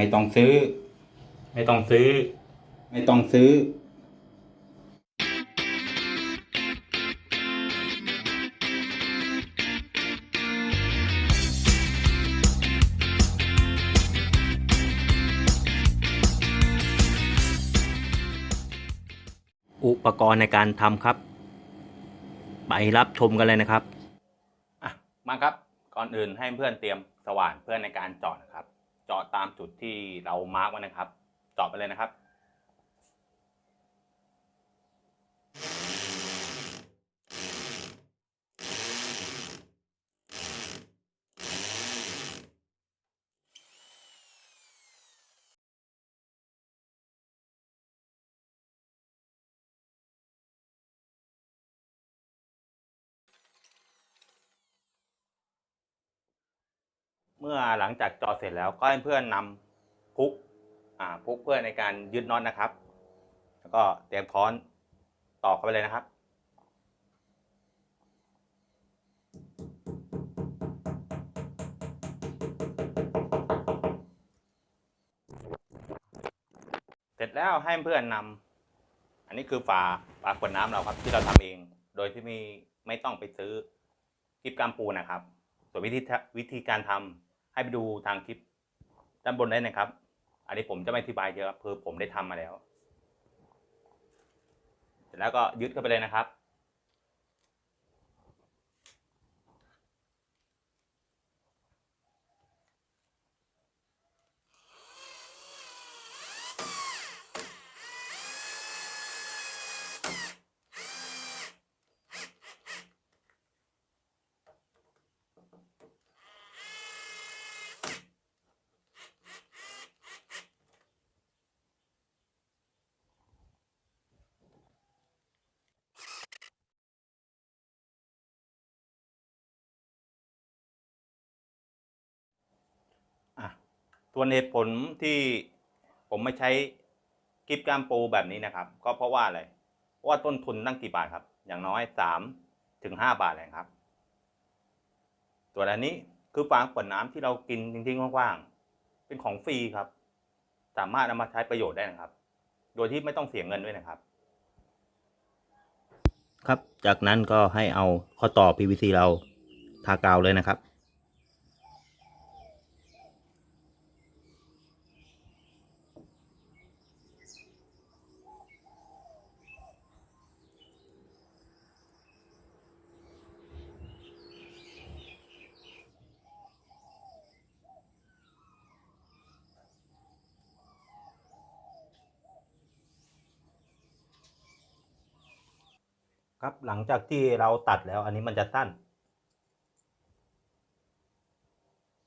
ไม่ต้องซื้อ ไม่ต้องซื้อ ไม่ต้องซื้อ อุปกรณ์ในการทำครับ ไปรับชมกันเลยนะครับ อะ มาครับ ก่อนอื่นให้เพื่อนเตรียมสว่านเพื่อนในการเจาะนะครับเจาะตามจุดที่เรามาร์กไว้นะครับเจาะไปเลยนะครับ มื่อหลังจากจาะเสร็จแล้วก็ให้เพื่อนนำพุกพุกเพื่อในการยึดน็อตนะครับ แล้วก็เตรียมค้อนตอกเข้าไปเลยนะครับเสร็จแล้วให้เพื่อนนำอันนี้คือฝาฝาขวดน้ำเราครับ ที่เราทำเอง โดยที่ไม่ไม่ต้องไปซื้อกิ๊บกามปูนะครับ ส่วนวิธีวิธีการทำ ให้ไปดูทางคลิปด้านบนได้นะครับ อันนี้ผมจะไม่อธิบายเยอะครับคือผมได้ทำมาแล้ว เสร็จแล้วก็ยึดเข้าไปเลยนะครับ ส่วนเหตุผลที่ผมไม่ใช้กิฟกามปูแบบนี้นะครับ ก็เพราะว่าอะไรเพราะว่าต้นทุนตั้งกี่บาทครับ อย่างน้อยสามถึงห้าบาทเลยครับ ส่วนอันนี้คือฝาขวดน้ำที่เรากินทิ้งๆว่างๆเป็นของฟรีครับ สามารถนำมาใช้ประโยชน์ได้นะครับ โดยที่ไม่ต้องเสียเงินด้วยนะครับ ครับจากนั้นก็ให้เอาข้อต่อ PVC เราทากาวเลยนะครับ ครับหลังจากที่เราตัดแล้วอันนี้มันจะสั้น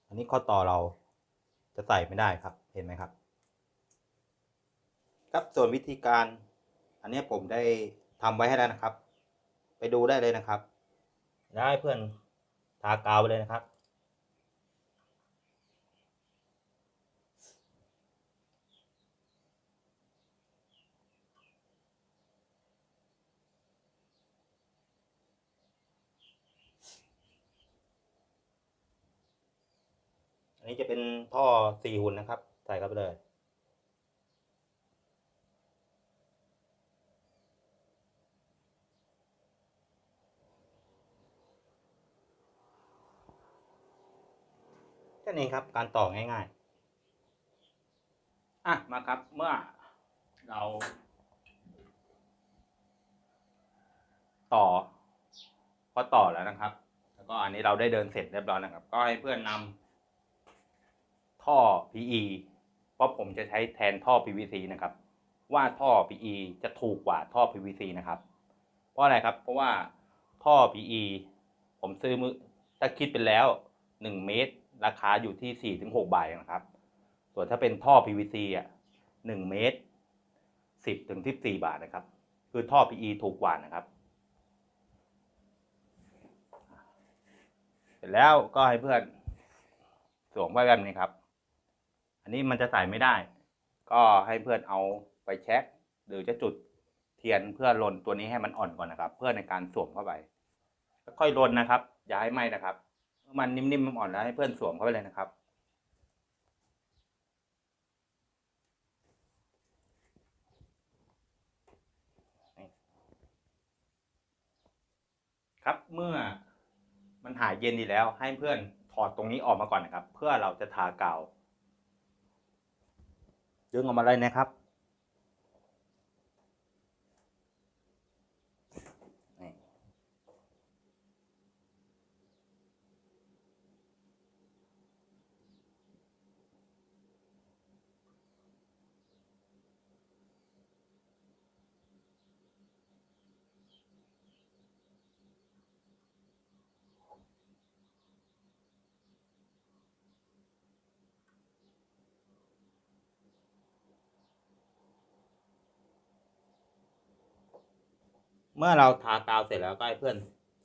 อันนี้ข้อต่อเราจะใส่ไม่ได้ครับเห็นไหมครับ ครับส่วนวิธีการ อันนี้ผมได้ทำไว้ให้แล้วนะครับ ไปดูได้เลยนะครับแล้วให้เพื่อนทากาวไปเลยนะครับ อันนี้จะเป็นท่อสี่หุ่นนะครับ ใส่เข้าไปเลยแค่นี้ครับ การต่อง่ายๆ อะ มาครับ เมื่อเราต่อพอต่อแล้วนะครับ แล้วก็อันนี้เราได้เดินเสร็จเรียบร้อยนะครับ ก็ให้เพื่อนนำ ท่อ PE เพราะผมจะใช้แทนท่อ PVC นะครับ ว่าท่อ PE จะถูกกว่าท่อ PVC นะครับ เพราะอะไรครับ เพราะว่าท่อ PE ผมซื้อมือถ้าคิดเป็นแล้ว 1 เมตร ราคาอยู่ที่ 4-6 บาทนะครับ ส่วนถ้าเป็นท่อ PVC อะ1เมตร 10ถึง14 บาทนะครับ คือท่อ PE ถูกกว่านะครับ เสร็จแล้วก็ให้เพื่อนสวมไว้แบบนี้ครับ อันนี้มันจะใส่ไม่ได้ ก็ให้เพื่อนเอาไปเช็คหรือจะจุดเทียนเพื่อลนตัวนี้ให้มันอ่อนก่อนนะครับ เพื่อในการสวมเข้าไปค่อยลนนะครับ อย่าให้ไหม้นะครับเมื่อมันนิ่มๆมันอ่อนแล้วให้เพื่อนสวมเข้าไปเลยนะครับครับเมื่อมันหายเย็นดีแล้วให้เพื่อนถอดตรงนี้ออกมาก่อนนะครับ เพื่อเราจะทากาว ดึงออกมาเลยนะครับนี่ เมื่อเราทากาวเสร็จแล้วก็ให้เพื่อน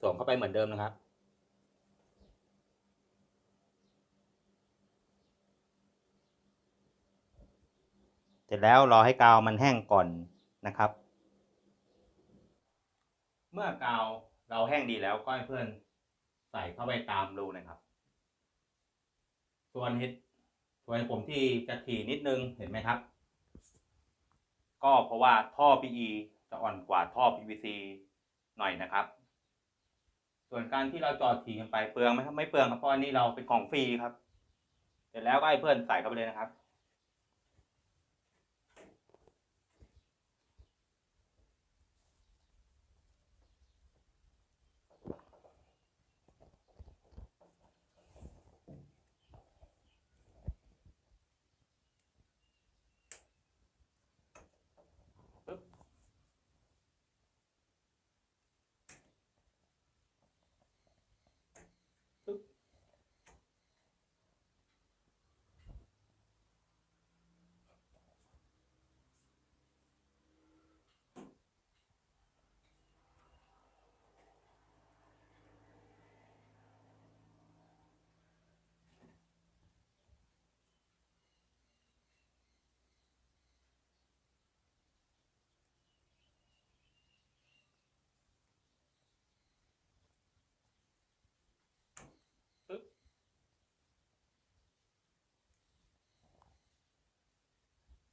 สวมเข้าไปเหมือนเดิมนะครับ เสร็จแล้วรอให้กาวมันแห้งก่อนนะครับ เมื่อกาวเราแห้งดีแล้วก็ให้เพื่อนใส่เข้าไปตามรูนะครับ ส่วนเห็ดส่วนผมที่จะถี่นิดนึงเห็นไหมครับ ก็เพราะว่าท่อ PE จะอ่อนกว่าท่อ PVC หน่อยนะครับ ส่วนการที่เราจอดถี่กันไปเปลืองไหมครับไม่เปลืองครับเพราะอันนี้เราเป็นของฟรีครับ เสร็จแล้วก็ให้เพื่อนใส่เข้าไปเลยนะครับ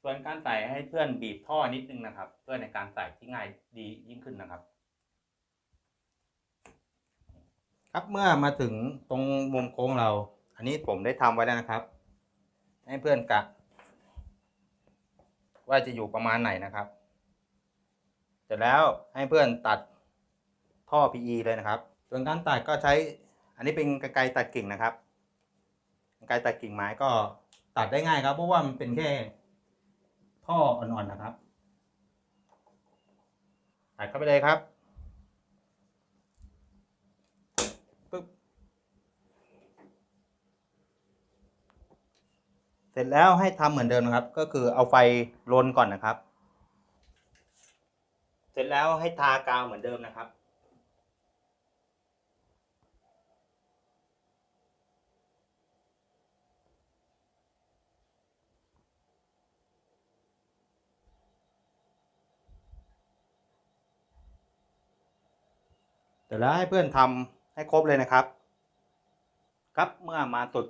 ส่วนการใส่ให้เพื่อนบีบท่อนิดนึงนะครับ เพื่อในการใส่ที่ง่ายดียิ่งขึ้นนะครับ ครับเมื่อมาถึงตรงมุมโค้งเรา อันนี้ผมได้ทำไว้แล้วนะครับ ให้เพื่อนกะว่าจะอยู่ประมาณไหนนะครับ เสร็จแล้วให้เพื่อนตัดท่อ PE เลยนะครับ ส่วนการตัดก็ใช้ อันนี้เป็นกรรไกตัดกิ่งนะครับกรรไกตัดกิ่งไม้ก็ตัดได้ง่ายครับ เพราะว่ามันเป็นแค่ ท่ออ่อนๆนะครับใส่เข้าไปเลยครับปึ๊บเสร็จแล้วให้ทำเหมือนเดิมนะครับ ก็คือเอาไฟลนก่อนนะครับ เสร็จแล้วให้ทากาวเหมือนเดิมนะครับ เสร็จแล้วให้เพื่อนทำให้ครบเลยนะครับ ครับเมื่อมาสุด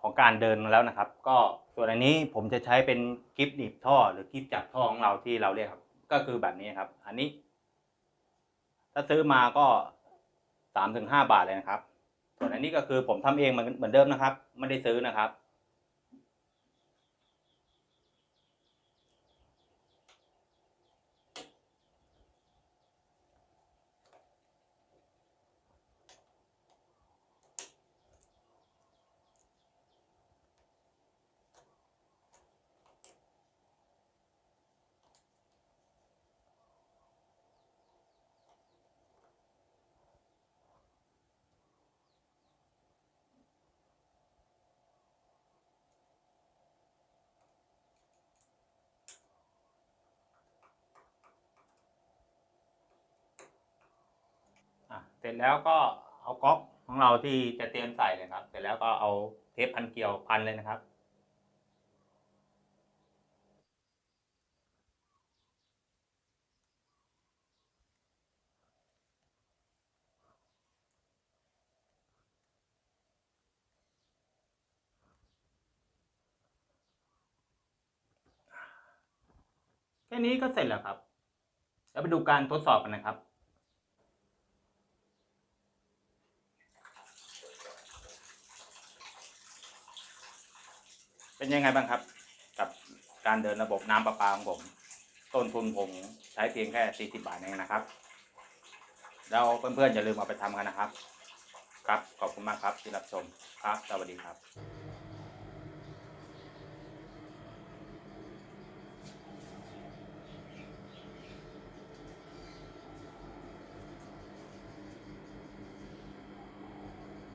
ของการเดินแล้วนะครับ ก็ส่วนอันนี้ผมจะใช้เป็นกิฟหนีบท่อหรือกิฟจับท่อของเราที่เราเรียกครับ ก็คือแบบนี้ครับ อันนี้ ถ้าซื้อมาก็สามถึงห้าบาทเลยนะครับ ส่วนอันนี้ก็คือผมทำเองเหมือนเดิมนะครับ ไม่ได้ซื้อนะครับ อะ เสร็จแล้วก็เอาก๊อกของเราที่จะเตรียมใส่เลยครับ เสร็จแล้วก็เอาเทปพันเกลียวพันเลยนะครับ แค่นี้ก็เสร็จแล้วครับ แล้วไปดูการทดสอบกันนะครับ เป็นยังไงบ้างครับ กับการเดินระบบน้ำประปาของผม ต้นทุนผมใช้เพียงแค่40บาทเองนะครับ แล้วเพื่อนๆอย่าลืมเอาไปทำกันนะครับ ครับขอบคุณมากครับที่รับชมครับสวัสดีครับ